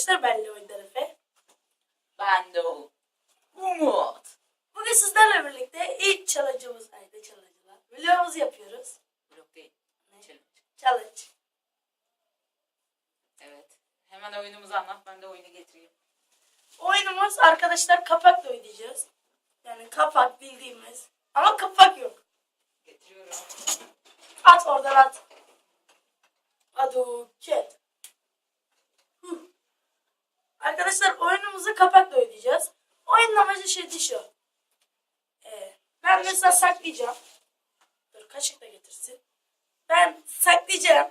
arkadaşlar benle oyunlar Efe. Ben de o. Umut. Bugün sizlerle birlikte ilk challenge'ımız, ay ne challenge'lar, videomuzu yapıyoruz. Blok değil. Challenge. Challenge. Evet. Hemen oyunumuzu anlat. Ben de oyunu getireyim. Oyunumuz arkadaşlar kapakla oynayacağız. Yani kapak bildiğimiz. Ama kapak yok. Getiriyorum. At oradan at. Aduket. Arkadaşlar oyunumuzu kapakla oynayacağız. Oyunun amacı şey şu. Ee, ben mesela saklayacağım. Dur kaşık da getirsin. Ben saklayacağım.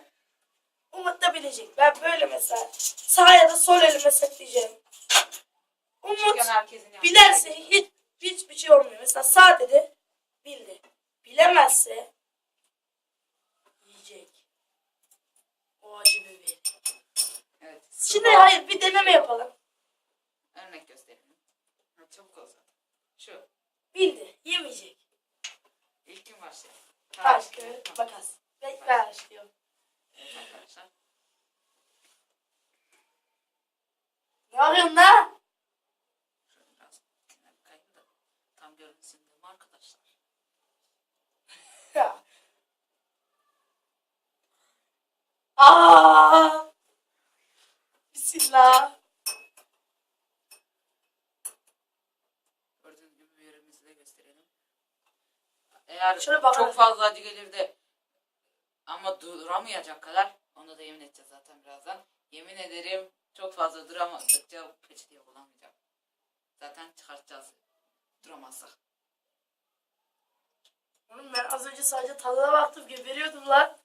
Umut da bilecek. Ben böyle mesela sağ ya da sol elime saklayacağım. Umut bilerse hiç hiçbir şey olmuyor. Mesela sağ dedi bildi. Bilemezse yiyecek. O acı biber. Şimdi hayır bir deneme yapalım. Örnek gösterelim. Ha, çabuk olsun. Şu. Bildi. Yemeyecek. İlk kim başlıyor? Taş, Tamam. kağıt, makas. Ben başlıyorum. Evet arkadaşlar. Ne yapıyorsun lan? Şöyle biraz kenara kayayım da tam görünsün diye arkadaşlar. Ya. Aa! Bismillah. Gördüğünüz gibi yerimizi de gösterelim. Eğer Şöyle bakalım. çok fazla acı gelir de ama duramayacak kadar onu da yemin edeceğiz zaten birazdan. Yemin ederim çok fazla duramadıkça peçeteye bulamayacağım. Zaten çıkartacağız duramazsak. Oğlum ben az önce sadece tadına baktım geberiyordum lan.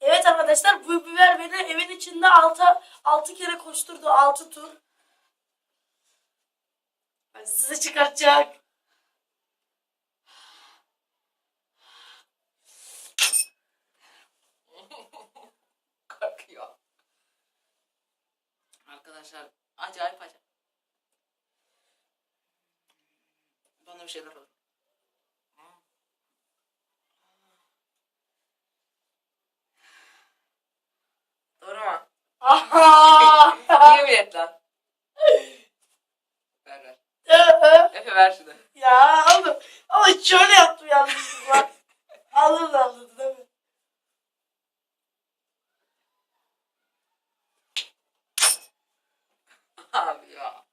evet arkadaşlar bu biber beni evin içinde altı, altı kere koşturdu. Altı tur. Ben size çıkartacak. Arkadaşlar acayip acayip. Bana bir şeyler oldu. Et lan. ver ver. Efe ver şunu. ya oğlum. Ama şöyle yaptım yanlışlıkla. Alın alın değil mi? Abi ya.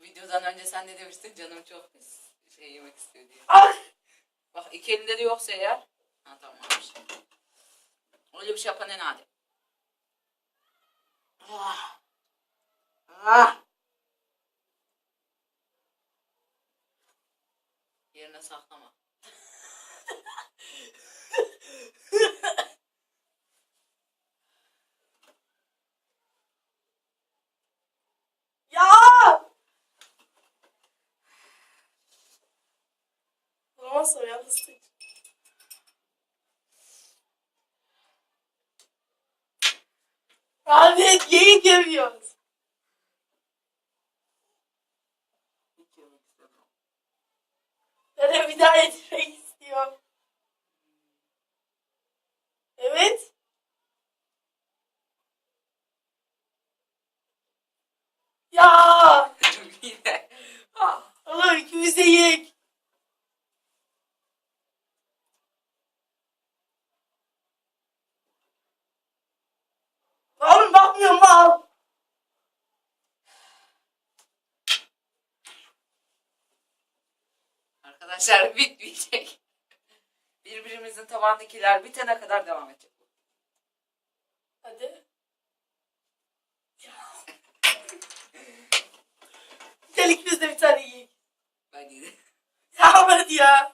Videodan önce sen ne demiştin? Canım çok pis şey yemek istiyor diye. Ah! Bak iki elinde de yoksa eğer. Ha tamam. Öyle bir şey yapan en adi. Yerine saklama. Ya! Ondan sonra yanlışlık. Abi geyik yemiyoruz. Hiç yemek bir daha yedirmek istiyorum. Evet. Ya! Yine. Ah. Oğlum ikimiz de yiyek. Oğlum bakmıyorum al. Arkadaşlar bitmeyecek. Birbirimizin tabağındakiler bitene kadar devam edecek. Hadi. Gel ikimiz de bir tane yiyek. Ben yine. Ya hadi ya.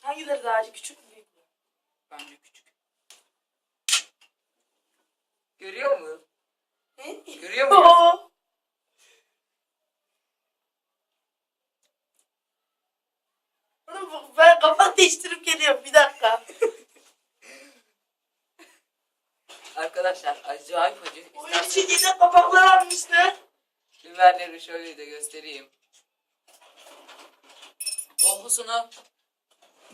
Hangileri daha acı küçük mü büyük mü? Bence küçük. Görüyor musun? Ne? Görüyor musun? Oo. Oğlum bu- ben kafa değiştirip geliyorum bir dakika. Arkadaşlar acayip acı. Oyun İsterseniz için yine kapaklar almışlar. biberleri şöyle de göstereyim. Kokusunu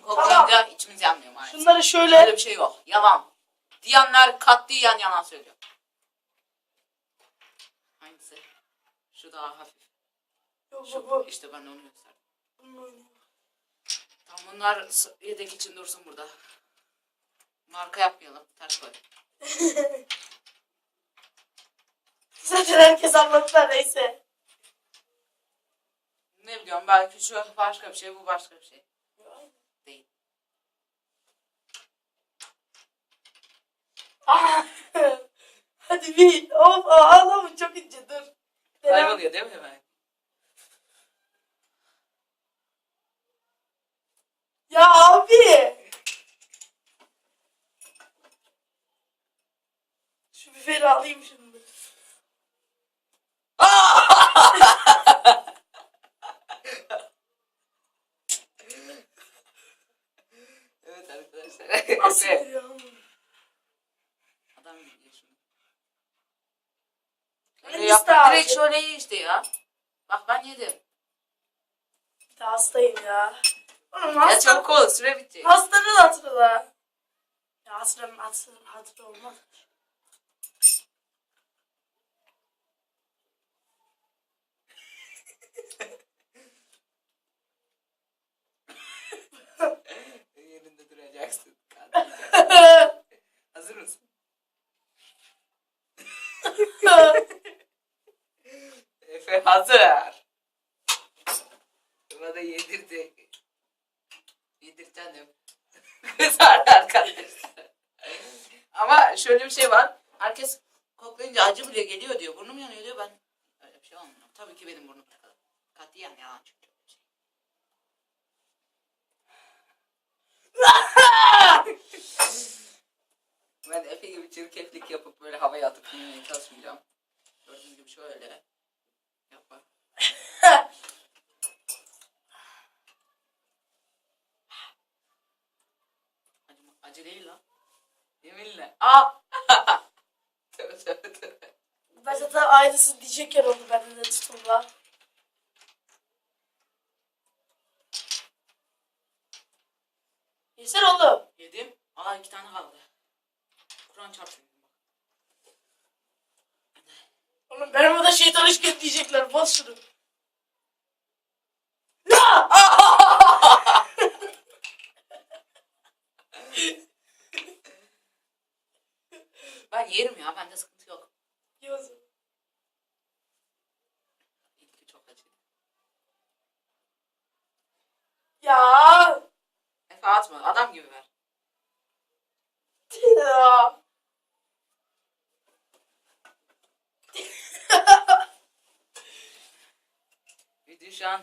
koklayınca içimiz yanmıyor maalesef. Şunları Öyle şöyle. bir şey yok. Yalan. Diyenler katliyen yalan söylüyor. Hangisi? Şu daha hafif. Yok bu Şu, bu. işte ben onu gösterdim. Bununla oynuyor. Tamam bunlar yedek için dursun burada. Marka yapmayalım. Ters koy. Zaten herkes anlattılar neyse. Ne biliyorum belki şu başka bir şey bu başka bir şey. Değil. Ah! Hadi bir. Of ağlama çok ince dur. Kayboluyor değil mi hemen? Ya abi. Şu alayım şimdi. evet arkadaşlar. Nasıl ya? Adam gidiyor şimdi. Öyle yapma. iste Direkt şöyle ye işte ya. Bak ben yedim. Bir de hastayım ya. Oğlum Ya hasta. çabuk ol süre bitecek. Hastanın hatırı Ya hastanın hatırı, hatırı olmaz. Efe hazır. Bana da yedirdi. Yedireceğim. Kızardı arkadaşlar. Ama şöyle bir şey var. Herkes koklayınca acı bile geliyor diyor. Burnum yanıyor diyor. Ben öyle bir şey olmuyor. Tabii ki benim burnum takılı. Katiyen yalan çünkü. Ben Efe gibi çirkeflik yapıp böyle havaya atıp yemeye çalışmayacağım. Gördüğünüz gibi şöyle. Yapma. Acı, acı değil lan. Yeminle. Aa! tövbe tövbe tövbe. ben zaten aynısı diyecek yer oldu bende de tutulma. Yeter oğlum. Yedim. Aa iki tane kaldı. Kur'an çarpsın. Oğlum benim burada şeytan işket diyecekler. Bas şunu. Ben yerim ya. Bende sıkıntı yok. Yazın. İlki çok acıydı. Ya. Efe atma. Adam gibi ver. Ya. Video şu an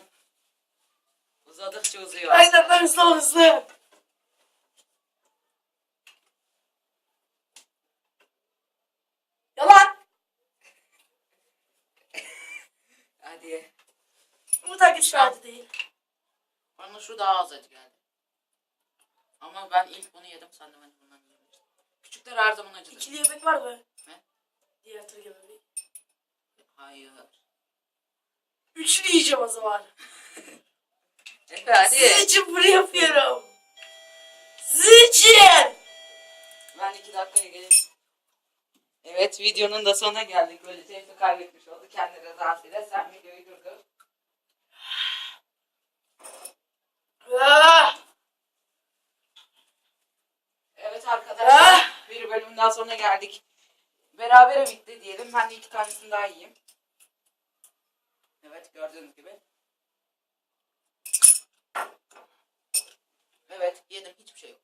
uzadıkça uzuyor. Aynen ben hızlı hızlı. Yalan. Hadi. Bu takip şahidi değil. Bana şu daha az acı geldi. Ama ben ilk bunu yedim. De ben bundan yemiştin. Küçükler her zaman acıdır. İkili yemek var mı? Ne? Diğer tür gibi. Hayır. Üçlü yiyeceğim o zaman. Efe hadi. Sizin için bunu yapıyorum. Sizin için. Ben iki dakikaya geleyim. Evet videonun da sonuna geldik. Böylece Efe kaybetmiş oldu. Kendi rızasıyla. Sen videoyu durdur. Ah, Evet arkadaşlar. Ah! Bir bölümün daha sonuna geldik. Berabere bitti diyelim. Ben de iki tanesini daha yiyeyim. Evet gördüğünüz gibi. Evet yedim hiçbir şey yok.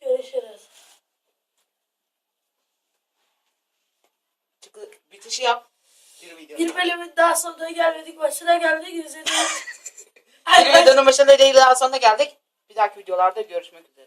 Görüşürüz. Çıkı bitişi yap. Bir video. Bir bölümün daha sonuna gelmedik. Başına geldik. Üzerine. Bir videonun başında değil daha sonuna geldik. Bir dahaki videolarda görüşmek üzere.